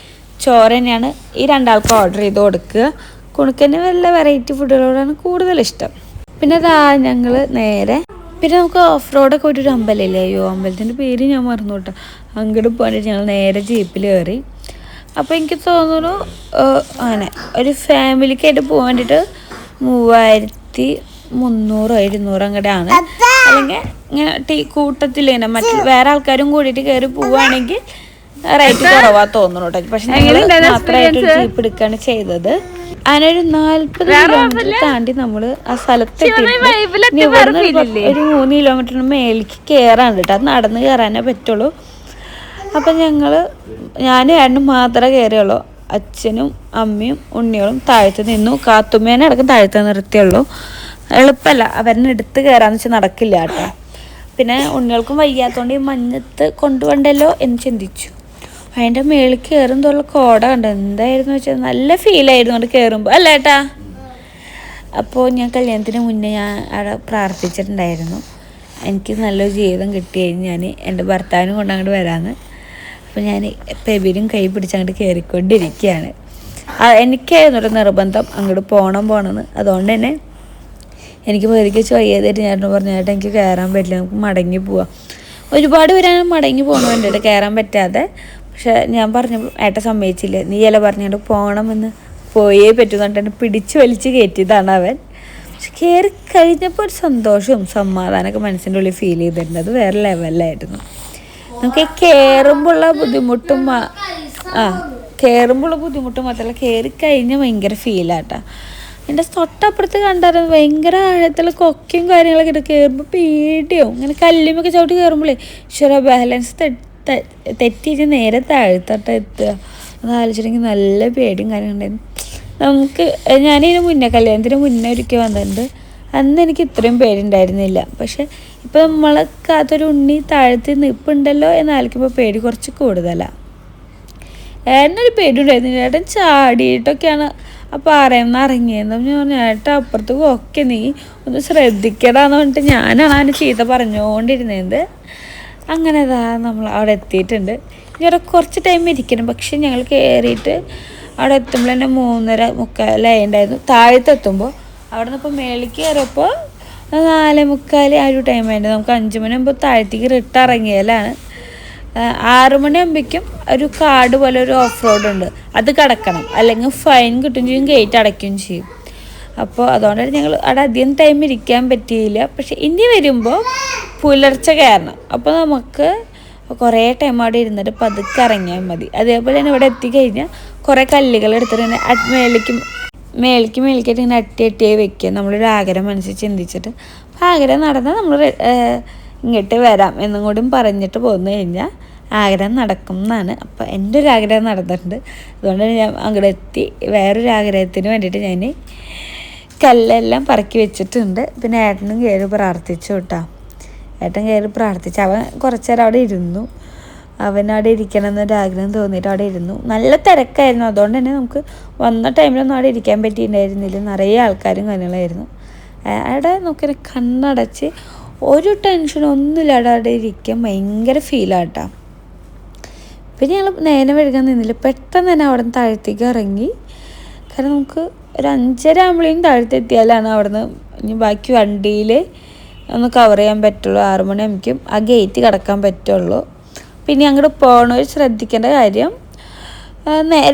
ചോറ് തന്നെയാണ് ഈ രണ്ടാൾക്ക് ഓർഡർ ചെയ്ത് കൊടുക്കുക. കുണുക്കന് വല്ല വെറൈറ്റി ഫുഡുകളോടാണ് കൂടുതൽ ഇഷ്ടം. പിന്നെ അതാ ഞങ്ങൾ നേരെ പിന്നെ നമുക്ക് ഓഫ് റോഡൊക്കെ ഒരു അമ്പലമില്ലേ? അയ്യോ അമ്പലത്തിന്റെ പേര് ഞാൻ മറന്നു കേട്ടോ അങ്ങോട്ട് പോകാനായിട്ട് ഞങ്ങൾ നേരെ ജീപ്പിൽ കയറി. അപ്പോൾ എനിക്ക് തോന്നുന്നു അങ്ങനെ ഒരു ഫാമിലിക്കായിട്ട് പോകാൻ വേണ്ടിയിട്ട് മൂവായിരത്തി മുന്നൂറോ ഇരുന്നൂറോ അങ്ങോട്ടാണ് അല്ലെങ്കിൽ ഇങ്ങനെ ടീ കൂട്ടത്തിൽ തന്നെ മറ്റു വേറെ ആൾക്കാരും കൂടിയിട്ട് കയറി പോവുകയാണെങ്കിൽ റേറ്റ് കുറവാ തോന്നുന്നു കേട്ടോ. പക്ഷെ ഞങ്ങൾ മാത്രമായിട്ട് ഒരു ജീപ്പ് എടുക്കുകയാണ് ചെയ്തത്. അങ്ങനെ ഒരു നാല്പത് കിലോമീറ്റർ താണ്ടി നമ്മൾ ആ സ്ഥലത്ത് എത്തിയിട്ടുണ്ട്. ഇനി ഇവിടുന്ന് ഒരു മൂന്ന് കിലോമീറ്ററിന് മേലേക്ക് കയറാണ്ട് കേട്ടോ. അത് നടന്ന് കയറാനേ പറ്റുള്ളൂ. അപ്പം ഞങ്ങൾ ഞാനും ഏട്ടനും മാത്രമേ കയറിയുള്ളൂ അച്ഛനും അമ്മയും ഉണ്ണികളും താഴത്ത് നിന്നു. കാത്തുമ്മേനെ അടക്കം താഴത്ത് നിർത്തിയുള്ളൂ. എളുപ്പമല്ല അവരെ എടുത്ത് കയറാന്ന് വെച്ചാൽ നടക്കില്ല കേട്ടോ. പിന്നെ ഉണ്ണികൾക്കും വയ്യാത്തോണ്ട് ഈ മഞ്ഞത്ത് കൊണ്ടുവണ്ടല്ലോ എന്ന് ചിന്തിച്ചു. അതിന്റെ മേളിൽ കയറും കോട ഉണ്ട് എന്തായിരുന്നു വെച്ചാൽ നല്ല ഫീലായിരുന്നു അവിടെ കയറുമ്പോൾ അല്ല ഏട്ടാ? അപ്പോൾ ഞാൻ കല്യാണത്തിന് മുന്നേ ഞാൻ അവിടെ പ്രാർത്ഥിച്ചിട്ടുണ്ടായിരുന്നു. എനിക്ക് നല്ലൊരു ജീവിതം കിട്ടി കഴിഞ്ഞ് ഞാൻ എന്റെ ഭർത്താവിനും കൊണ്ട് അങ്ങോട്ട് വരാമെന്ന് അപ്പോൾ ഞാൻ പെബിനും കൈ പിടിച്ച് അങ്ങോട്ട് കയറിക്കൊണ്ടിരിക്കുകയാണ് എനിക്കായിരുന്നു ഒരു നിർബന്ധം അങ്ങോട്ട് പോകണം പോകണമെന്ന് അതുകൊണ്ട് തന്നെ എനിക്ക് വെറുതെ ചൊയ്യാതായിട്ട് ഞാൻ പറഞ്ഞു ചേട്ടാ എനിക്ക് കയറാൻ പറ്റില്ല നമുക്ക് മടങ്ങി പോവാം. ഒരുപാട് പേരാണ് മടങ്ങി കേട്ടോ കയറാൻ പറ്റാതെ പക്ഷെ ഞാൻ പറഞ്ഞപ്പോൾ ഏട്ട സമ്മതിച്ചില്ല. നീ അല്ല പറഞ്ഞുകൊണ്ട് പോകണമെന്ന് പോയേ പറ്റുന്നുണ്ട് എന്നെ പിടിച്ചു വലിച്ച് കയറ്റിയതാണ് അവൻ. പക്ഷെ കയറി കഴിഞ്ഞപ്പോൾ ഒരു സന്തോഷവും സമാധാനമൊക്കെ മനസ്സിന്റെ ഉള്ളിൽ ഫീൽ ചെയ്തിട്ടുണ്ട്. അത് വേറെ ലെവലായിരുന്നു നമുക്ക് കയറുമ്പോഴുള്ള ബുദ്ധിമുട്ടും ആ കയറുമ്പോഴുള്ള ബുദ്ധിമുട്ടും മാത്രമല്ല കയറി കഴിഞ്ഞാൽ ഭയങ്കര ഫീലാട്ടാ എന്റെ തൊട്ടപ്പുറത്ത് കണ്ടായിരുന്നു ഭയങ്കര ആഴത്തിൽ കൊക്കയും കാര്യങ്ങളൊക്കെ ഇട്ട് കയറുമ്പോൾ പേടിയാവും. ഇങ്ങനെ കല്ലുമൊക്കെ ചവിട്ടി കയറുമ്പോഴേ ഈശ്വര ബാലൻസ് തെറ്റിയിട്ട് നേരെ താഴ്ത്തട്ട എത്തുക. അത് ആലോചിച്ചിട്ടുണ്ടെങ്കിൽ നല്ല പേടിയും കാര്യങ്ങളുണ്ടായിരുന്നു നമുക്ക് ഞാനിതിന് മുന്നേ കല്യാണത്തിന് മുന്നേ ഒരിക്കൽ വന്നിട്ടുണ്ട്. അന്ന് എനിക്ക് ഇത്രയും പേടിയുണ്ടായിരുന്നില്ല. പക്ഷെ ഇപ്പം നമ്മളെ കാത്തൊരു ഉണ്ണി താഴ്ത്തി നിൽപ്പുണ്ടല്ലോ എന്ന് ആലോചിക്കുമ്പോൾ പേടി കുറച്ച് കൂടുതലാണ് ഏട്ടനൊരു പേടിയുണ്ടായിരുന്നില്ല ഏട്ടൻ ചാടിയിട്ടൊക്കെയാണ് ആ പാറയിൽ നിന്ന് ഇറങ്ങിയത് ഞാൻ പറഞ്ഞു ഏട്ടൻ അപ്പുറത്ത് ഒക്കെ നീ ഒന്ന് ശ്രദ്ധിക്കടാന്ന് പറഞ്ഞിട്ട് ഞാനാണ് അവന് ചീത്ത പറഞ്ഞുകൊണ്ടിരുന്നത്. അങ്ങനെ അതാ നമ്മൾ അവിടെ എത്തിയിട്ടുണ്ട്. ഇനി അവിടെ കുറച്ച് ടൈം ഇരിക്കണം. പക്ഷെ ഞങ്ങൾ കയറിയിട്ട് അവിടെ എത്തുമ്പോൾ തന്നെ മൂന്നര മുക്കാലായി ഉണ്ടായിരുന്നു. താഴത്തെത്തുമ്പോൾ അവിടെ നിന്ന് ഇപ്പോൾ മേളിൽ കയറിയപ്പോൾ നാല് മുക്കാൽ ആ ഒരു ടൈം ആയിട്ട് നമുക്ക് അഞ്ച് മണി ആകുമ്പോൾ താഴത്തേക്ക് റിട്ട് ഇറങ്ങിയാലാണ് ആറു മണിയാകുമ്പോഴേക്കും ഒരു കാട് പോലെ ഒരു ഓഫ് റോഡ് ഉണ്ട്. അത് കടക്കണം. അല്ലെങ്കിൽ ഫൈൻ കിട്ടുകയും ചെയ്യും ഗേറ്റ് അടയ്ക്കുകയും ചെയ്യും. അപ്പോൾ അതുകൊണ്ടാണ് ഞങ്ങൾ അവിടെ അധികം ടൈം ഇരിക്കാൻ പറ്റിയില്ല. പക്ഷെ ഇനി വരുമ്പോൾ പുലർച്ച കയറണം. അപ്പോൾ നമുക്ക് കുറേ ടൈം അവിടെ ഇരുന്നിട്ട് പതുക്കെ ഇറങ്ങിയാൽ മതി. അതേപോലെ തന്നെ ഇവിടെ എത്തിക്കഴിഞ്ഞാൽ കുറേ കല്ലുകൾ എടുത്തിട്ട് അട് മേലേക്ക് മേലേക്ക് മേലേക്കായിട്ട് ഇങ്ങനെ അട്ടി അട്ടിയായി വെക്കുക. നമ്മളൊരു ആഗ്രഹം മനസ്സിൽ ചിന്തിച്ചിട്ട്. അപ്പോൾ ആഗ്രഹം നടന്നാൽ നമ്മൾ ഇങ്ങോട്ട് വരാം എന്നും കൂടിയും പറഞ്ഞിട്ട് പോന്നു കഴിഞ്ഞാൽ ആഗ്രഹം നടക്കും എന്നാണ്. അപ്പോൾ എന്റെ ഒരു ആഗ്രഹം നടന്നിട്ടുണ്ട്. അതുകൊണ്ട് ഞാൻ അങ്ങോട്ട് എത്തി. വേറൊരു ആഗ്രഹത്തിന് വേണ്ടിയിട്ട് ഞാൻ കല്ലെല്ലാം പറക്കി വെച്ചിട്ടുണ്ട്. പിന്നെ ഏട്ടനും കയറി പ്രാർത്ഥിച്ചു കേട്ടോ. ഏട്ടൻ കയറി പ്രാർത്ഥിച്ചു. അവൻ കുറച്ചു നേരം അവിടെ ഇരുന്നു. അവൻ അവിടെ ഇരിക്കണം എന്നൊരു ആഗ്രഹം തോന്നിയിട്ട് അവിടെ ഇരുന്നു. നല്ല തിരക്കായിരുന്നു. അതുകൊണ്ട് തന്നെ നമുക്ക് വന്ന ടൈമിലൊന്നും അവിടെ ഇരിക്കാൻ പറ്റിയിട്ടുണ്ടായിരുന്നില്ല. നിറയെ ആൾക്കാരും കാര്യങ്ങളായിരുന്നു. അവിടെ നോക്കി കണ്ണടച്ച് ഒരു ടെൻഷനും ഒന്നുമില്ലാതെ അവിടെ ഇരിക്കാൻ ഭയങ്കര ഫീലാട്ടാ പിന്നെ ഞങ്ങൾ നേരെ വഴുകാൻ നിന്നില്ല. പെട്ടെന്ന് തന്നെ അവിടെ നിന്ന് താഴത്തേക്ക് ഇറങ്ങി. കാരണം നമുക്ക് ഒരു അഞ്ചര ആകുമ്പോഴേക്കും താഴത്തെത്തിയാലാണ് അവിടെ നിന്ന് ഇനി ബാക്കി വണ്ടിയിൽ ഒന്ന് കവർ ചെയ്യാൻ പറ്റുള്ളൂ. ആറു മണി ആകുമ്പോഴേക്കും ആ ഗേറ്റ് കടക്കാൻ പറ്റുള്ളൂ. പിന്നെ അങ്ങോട്ട് പോകണവർ ശ്രദ്ധിക്കേണ്ട കാര്യം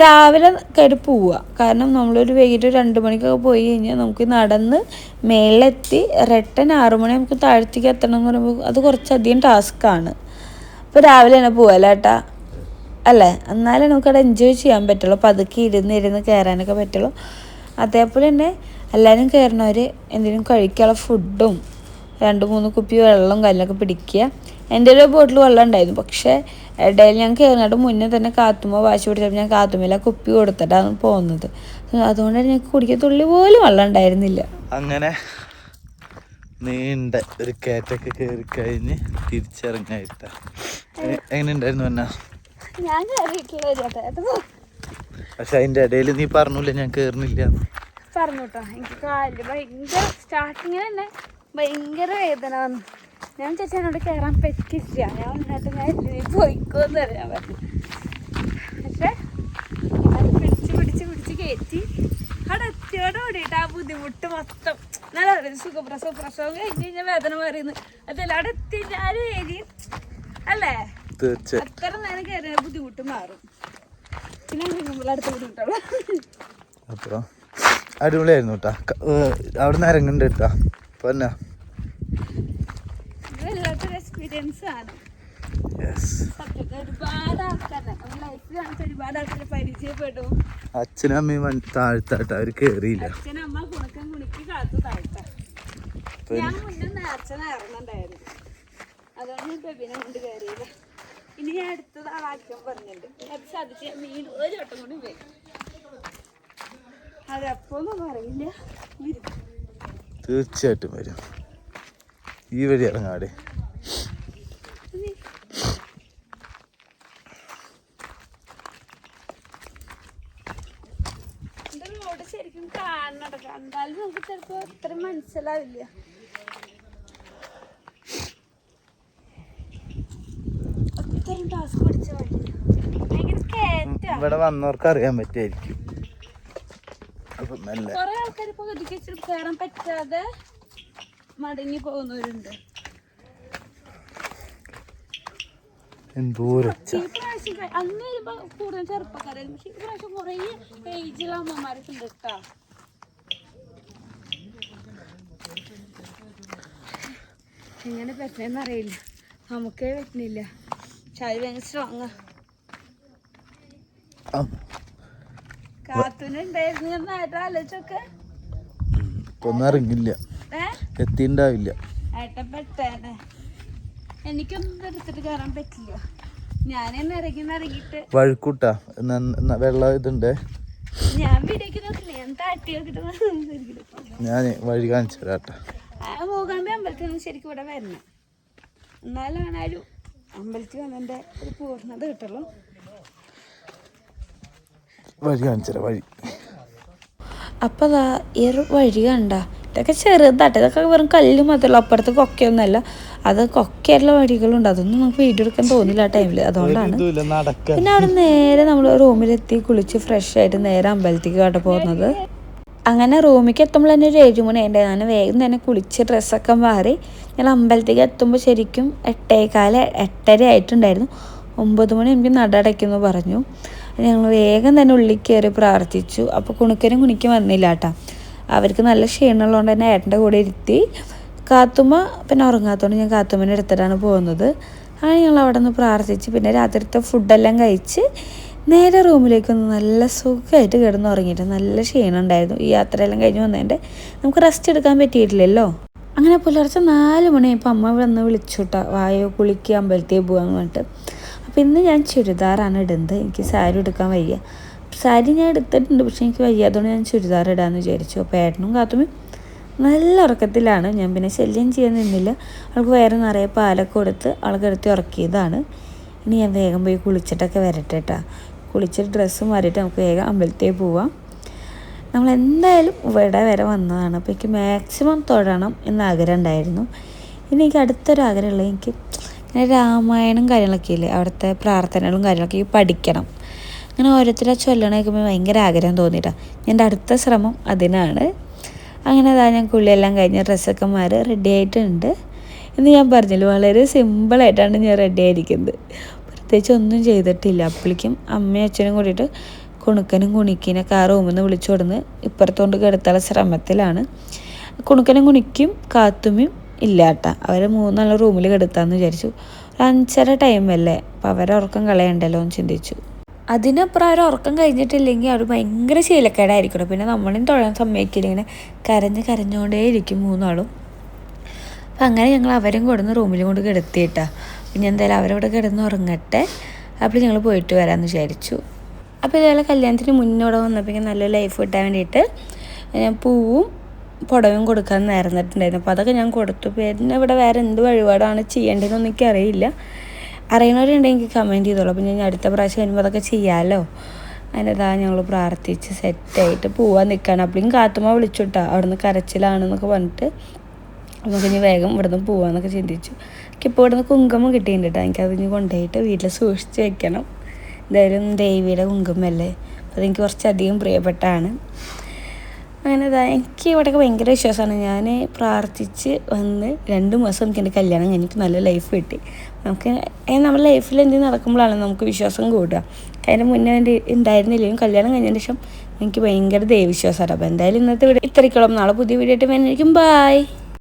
രാവിലെ കയറി പോവുക കാരണം നമ്മളൊരു വൈകിട്ട് രണ്ട് മണിക്കൊക്കെ പോയി കഴിഞ്ഞാൽ നമുക്ക് നടന്ന് മേളിലെത്തി റിട്ടേൺ ആറു മണി നമുക്ക് താഴത്തേക്ക് എത്തണം എന്ന് പറയുമ്പോൾ അത് കുറച്ചധികം ടാസ്ക്കാണ് അപ്പോൾ രാവിലെ തന്നെ പോവല്ലേ ഏട്ടാ? അല്ലേ? എന്നാലേ നമുക്കവിടെ എൻജോയ് ചെയ്യാൻ പറ്റുള്ളൂ. പതുക്കെ ഇരുന്ന് ഇരുന്ന് കയറാനൊക്കെ പറ്റുള്ളൂ. അതേപോലെ തന്നെ എല്ലാവരും കയറുന്നവർ എന്തെങ്കിലും കഴിക്കാനുള്ള ഫുഡും രണ്ട് മൂന്ന് കുപ്പി വെള്ളം കല്ലൊക്കെ പിടിക്കുക. എന്റെ ഒരു ബോട്ടിൽ വെള്ളം ഉണ്ടായിരുന്നു. പക്ഷേ ഇടയിൽ ഞാൻ കയറുന്നതിന് മുന്നേ തന്നെ കാത്തുമ്പോൾ വാശി പിടിച്ചപ്പോൾ ഞാൻ കാത്തുമ്മയില കുപ്പി കൊടുത്തിട്ടാണ് പോകുന്നത് അതുകൊണ്ട് തന്നെ ഞങ്ങൾക്ക് കുടിക്കാൻ തുള്ളി പോലും വെള്ളം ഉണ്ടായിരുന്നില്ല. അങ്ങനെ നീണ്ട ഒരു കയറ്റൊക്കെ കയറി കഴിഞ്ഞ് തിരിച്ചിറങ്ങായിട്ട എങ്ങനെ ഉണ്ടായിരുന്നു എന്നാ ഞാൻ പക്ഷെ അതിന്റെ ഇടയിൽ നീ പറഞ്ഞില്ല ഞാൻ കേറുന്നില്ല. പറഞ്ഞു കേട്ടോ എനിക്ക് കാലിൽ ഭയങ്കര സ്റ്റാർട്ടിങ്ങിൽ തന്നെ ഭയങ്കര വേദന വന്നു ഞാൻ ചേച്ചനോട് കയറാൻ പറ്റില്ല ഞാൻ എന്നിട്ട് ഞാൻ നീ പോയിക്കോന്ന് അറിയാൻ പറഞ്ഞു പക്ഷെ അത് പിടിച്ച് പിടിച്ച് പിടിച്ച് കയറ്റി അവിടെ എത്തിയോടെ ഓടിയിട്ട് ആ ബുദ്ധിമുട്ട് മൊത്തം. നല്ല സുഖപ്രസവ പ്രസവം കഴിഞ്ഞ് കഴിഞ്ഞാൽ വേദന മാറിയെന്ന്. അതല്ല അവിടെ എത്തി ഞാൻ അല്ലേ? തീർച്ചയായും അത്ര നേരം കയറിയ ബുദ്ധിമുട്ട് മാറും. അപ്പോൾ അടിപൊളിയായിരുന്നു കേട്ടാ അവിടെ നിന്ന് ഇറങ്ങുന്നുണ്ട് കേട്ടാ ആൾക്കാരെ അച്ഛനും അമ്മയും വണ്ടി താഴ്ത്താട്ട അവർ കേറിയില്ല. ഞാൻ മുന്നേ നേർച്ച നേർന്നുണ്ടായിരുന്നു അതുകൊണ്ട് ബെബിനെ കൊണ്ട് കയറിയില്ല ഇനി ഞാൻ അടുത്തത് ആ വാക്യം പറഞ്ഞിട്ടുണ്ട്. അത് സാധിച്ച് മീൻ വീണ്ടും ഒരു വട്ടം കൂടി വരും അതപ്പൊന്നും അറിയില്ല വരും. തീർച്ചയായിട്ടും വരും. ഈ വഴി ഇറങ്ങാടെ. ശരിക്കും കാണണം കണ്ടാലും നമുക്ക് ചിലപ്പോ അത്ര മനസ്സിലാവില്ല അത്രയും ടാസ്ക് പിടിച്ച വണ്ടി ഭയങ്കര കേറ്റാ ഇവിടെ വന്നവർക്ക് അറിയാൻ പറ്റായിരിക്കും അപ്പം നല്ല കൊറേ ആൾക്കാർ കയറാൻ പറ്റാതെ മടങ്ങി പോകുന്നവരുണ്ട്. എന്തോരം ഈ പ്രാവശ്യം ക- അന്ന് വരുമ്പോ കൂടുതൽ ചെറുപ്പക്കാരായിരുന്നു. പക്ഷെ ഈ പ്രാവശ്യം കൊറേ ഏജിലുള്ള അമ്മമാരൊക്കെ ഉണ്ട് കേട്ടാ എങ്ങനെ പറ്റുന്നറിയില്ല അറിയില്ല. നമുക്കേ പറ്റുന്നില്ല ചായ ഭയങ്കര സ്ട്രോങ് ആ, കാത്തുനുണ്ടായിരുന്നു ഞാൻ നേരത്തെ ആലോചിച്ചൊക്കെ ഒന്നും ഇറങ്ങില്ല എത്തിണ്ടാവില്ല. എനിക്കൊന്നും എടുത്തിട്ട് കയറാൻ പറ്റില്ല. ഞാനെന്ന് ഇറങ്ങി ഇറങ്ങിയിട്ട് വഴുക്കൂട്ടാ. വെള്ളം ഇതുണ്ട്. ഞാൻ വീടേക്ക് നോക്കില്ല. ഞാൻ താട്ടി നോക്കിട്ട് ഞാൻ വഴി കാണിച്ചു തരാട്ടാ. മൂകാമ്പി അമ്പലത്തിൽ നിന്ന് ശരിക്കും ഇവിടെ വരണം എന്നാലാണ് ആ ഒരു അമ്പലത്തിൽ വന്നതിന്റെ ഒരു പൂർണത കിട്ടുള്ളൂ. വഴി കാണിച്ചു തരാം വഴി. അപ്പോൾ അതാ ഈ ഒരു വഴി കണ്ട. ഇതൊക്കെ ചെറുതാട്ടെ. ഇതൊക്കെ വെറും കല്ല് മാത്രമല്ല അപ്പുറത്ത് കൊക്കയൊന്നുമല്ല. അത് കൊക്കയുള്ള വഴികളുണ്ട്. അതൊന്നും നമുക്ക് വീഡിയോ എടുക്കാൻ തോന്നില്ല ആ ടൈമിൽ അതുകൊണ്ടാണ്. പിന്നെ അവിടെ നേരെ നമ്മൾ റൂമിലെത്തി കുളിച്ച് ഫ്രഷ് ആയിട്ട് നേരെ അമ്പലത്തേക്ക് കട പോകുന്നത്. അങ്ങനെ റൂമിലേക്ക് എത്തുമ്പോൾ തന്നെ ഒരു ഏഴ് മണി ആയിട്ട് ഞാൻ വേഗം തന്നെ കുളിച്ച് ഡ്രസ്സൊക്കെ മാറി ഞാൻ അമ്പലത്തേക്ക് എത്തുമ്പോൾ ശരിക്കും എട്ടേകാല എട്ടര ആയിട്ടുണ്ടായിരുന്നു. ഒമ്പത് മണി എനിക്ക് നട അടയ്ക്കുമെന്ന് പറഞ്ഞു. ഞങ്ങൾ വേഗം തന്നെ ഉള്ളിൽ കയറി പ്രാർത്ഥിച്ചു. അപ്പോൾ കുണുക്കനും കുണിക്കും വന്നില്ല കേട്ടോ അവർക്ക് നല്ല ക്ഷീണമുള്ളതുകൊണ്ട് തന്നെ ഏട്ടന്റെ കൂടെ ഇരുത്തി കാത്തുമ്മ പിന്നെ ഉറങ്ങാത്തതുകൊണ്ട് ഞാൻ കാത്തുമ്മനെ എടുത്തിട്ടാണ് പോകുന്നത്. അങ്ങനെ ഞങ്ങൾ അവിടെ നിന്ന് പ്രാർത്ഥിച്ച് പിന്നെ രാത്രിത്തെ ഫുഡെല്ലാം കഴിച്ച് നേരെ റൂമിലേക്ക് വന്ന് നല്ല സുഖമായിട്ട് കിടന്ന് ഉറങ്ങിയിട്ട് നല്ല ക്ഷീണം ഉണ്ടായിരുന്നു. ഈ യാത്രയെല്ലാം കഴിഞ്ഞ് വന്നതിന്റെ നമുക്ക് റെസ്റ്റ് എടുക്കാൻ പറ്റിയിട്ടില്ലല്ലോ. അങ്ങനെ പുലർച്ചെ നാല് മണിയായപ്പോൾ അമ്മ വന്ന് വിളിച്ചുട്ടാ. വായോ കുളിക്കുക അമ്പലത്തിൽ പോകാൻ പറഞ്ഞിട്ട്. അപ്പോൾ ഇന്ന് ഞാൻ ചുരിദാറാണ് ഇടുന്നത്. എനിക്ക് സാരി എടുക്കാൻ വയ്യ. സാരി ഞാൻ എടുത്തിട്ടുണ്ട് പക്ഷേ എനിക്ക് വയ്യാത്തതുകൊണ്ട് ഞാൻ ചുരിദാർ ഇടാമെന്ന് വിചാരിച്ചു. അപ്പോൾ ഏട്ടനും കാത്തുമ്മയും നല്ല ഉറക്കത്തിലാണ്. ഞാൻ പിന്നെ ശല്യം ചെയ്യാൻ നിന്നില്ല. അവൾക്ക് വേറെ നിറയെ പാലൊക്കെ കൊടുത്ത് അവൾക്ക് എടുത്ത് ഉറക്കിയതാണ്. ഇനി ഞാൻ വേഗം പോയി കുളിച്ചിട്ടൊക്കെ വരട്ടെ കേട്ടോ കുളിച്ചിട്ട് ഡ്രസ്സ് മാറിയിട്ട് നമുക്ക് വേഗം അമ്പലത്തേക്ക് പോവാം. നമ്മൾ എന്തായാലും ഇവിടെ വരെ വന്നതാണ്. അപ്പോൾ എനിക്ക് മാക്സിമം തൊഴണം എന്ന് ആഗ്രഹം ഉണ്ടായിരുന്നു. ഇനി എനിക്ക് അടുത്തൊരു ആഗ്രഹമുള്ളത് എനിക്ക് ഇങ്ങനെ രാമായണം കാര്യങ്ങളൊക്കെ ഇല്ലേ? അവിടുത്തെ പ്രാർത്ഥനകളും കാര്യങ്ങളൊക്കെ ഈ പഠിക്കണം. അങ്ങനെ ഓരോരുത്തരെ ചൊല്ലണ കേൾക്കുമ്പോൾ ഭയങ്കര ആഗ്രഹം തോന്നിയിട്ടാണ് എന്റെ അടുത്ത ശ്രമം അതിനാണ്. അങ്ങനെ അതാ ഞാൻ കുളിയെല്ലാം കഴിഞ്ഞ് ഡ്രസ്സൊക്കെ മാറി റെഡി ആയിട്ടുണ്ട്. എന്ന് ഞാൻ പറഞ്ഞില്ല വളരെ സിമ്പിളായിട്ടാണ് ഞാൻ റെഡി ആയിരിക്കുന്നത്. പ്രത്യേകിച്ച് ഒന്നും ചെയ്തിട്ടില്ല. അപ്പോഴേക്കും അമ്മയും അച്ഛനും കൂടിയിട്ട് കുണുക്കനും കുണിക്കിനൊക്കെ ആ റൂമിൽ നിന്ന് വിളിച്ചു കൊടുന്ന് ഇപ്പുറത്തോണ്ട് കിടത്താനുള്ള ശ്രമത്തിലാണ്. കുണുക്കനും കുണിക്കും കാത്തുമ്മയും ഇല്ല കേട്ടോ അവരെ മൂന്നാളും റൂമിൽ കെടുത്താന്ന് വിചാരിച്ചു. ഒരു അഞ്ചര ടൈമല്ലേ അപ്പം അവരെ ഉറക്കം കളയണ്ടല്ലോ എന്ന് ചിന്തിച്ചു. അതിനപ്പുറം അവർ ഉറക്കം കഴിഞ്ഞിട്ടില്ലെങ്കിൽ അവർ ഭയങ്കര ശീലക്കേടായിരിക്കണം. പിന്നെ നമ്മളെയും തൊഴാൻ സമ്മതിക്കില്ല. കരഞ്ഞ് കരഞ്ഞുകൊണ്ടേ ഇരിക്കും മൂന്നാളും. അപ്പം അങ്ങനെ ഞങ്ങൾ അവരും കൊടുന്ന് റൂമിലും കൊണ്ട് കിടത്തിയിട്ടാ പിന്നെ എന്തായാലും അവരവിടെ കിടന്ന് ഉറങ്ങട്ടെ. അപ്പോൾ ഞങ്ങൾ പോയിട്ട് വരാമെന്ന് വിചാരിച്ചു. അപ്പോൾ ഇതേപോലെ കല്യാണത്തിന് മുന്നോട് വന്നപ്പോൾ നല്ല ലൈഫ് കിട്ടാൻ വേണ്ടിയിട്ട് പൂവും പുടവും കൊടുക്കാൻ നേർന്നിട്ടുണ്ടായിരുന്നു അപ്പോൾ അതൊക്കെ ഞാൻ കൊടുത്തു. പിന്നെ ഇവിടെ വേറെ എന്ത് വഴിപാടാണ് ചെയ്യേണ്ടതെന്നൊന്നും എനിക്കറിയില്ല അറിയണവരുണ്ടെങ്കിൽ കമന്റ് ചെയ്തോളൂ. അപ്പോൾ ഞാൻ അടുത്ത പ്രാവശ്യം വരുമ്പോൾ അതൊക്കെ ചെയ്യാമല്ലോ അതിനതാ ഞങ്ങൾ പ്രാർത്ഥിച്ച് സെറ്റായിട്ട് പോവാൻ നിൽക്കുകയാണ് അപ്പോഴും കാത്തുമ്മ വിളിച്ചുട്ടാ അവിടുന്ന് കരച്ചിലാണെന്നൊക്കെ പറഞ്ഞിട്ട് നമുക്ക് ഇനി വേഗം ഇവിടുന്ന് പോവാന്നൊക്കെ ചിന്തിച്ചു. എനിക്കിപ്പോൾ ഇവിടുന്ന് കുങ്കുമം കിട്ടിയിട്ടുണ്ട് കേട്ടോ എനിക്കത് ഇനി കൊണ്ടുപോയിട്ട് വീട്ടിൽ സൂക്ഷിച്ച് വെക്കണം. എന്തായാലും ദേവിയുടെ കുങ്കുമല്ലേ? അപ്പോൾ അതെനിക്ക് കുറച്ചധികം പ്രിയപ്പെട്ടാണ് അങ്ങനെ ഇതാ എനിക്ക് ഇവിടെയൊക്കെ ഭയങ്കര വിശ്വാസമാണ്. ഞാൻ പ്രാർത്ഥിച്ച് വന്ന് രണ്ട് മാസം എനിക്ക് എന്റെ കല്യാണം എനിക്ക് നല്ല ലൈഫ് കിട്ടി. നമുക്ക് നമ്മുടെ ലൈഫിൽ എന്ത് നടക്കുമ്പോഴാണ് നമുക്ക് വിശ്വാസം കൂടുക. അതിന് മുന്നേ എന്റെ ഉണ്ടായിരുന്നില്ലെങ്കിലും കല്യാണം കഴിഞ്ഞതിന് ശേഷം എനിക്ക് ഭയങ്കര ദൈവവിശ്വാസമാണ്. അപ്പോൾ എന്തായാലും ഇന്നത്തെ വീഡിയോ ഇത്രയ്ക്കോളം നാളെ പുതിയ വീഡിയോ ആയിട്ട് വരുന്നതായിരിക്കും. ബായ്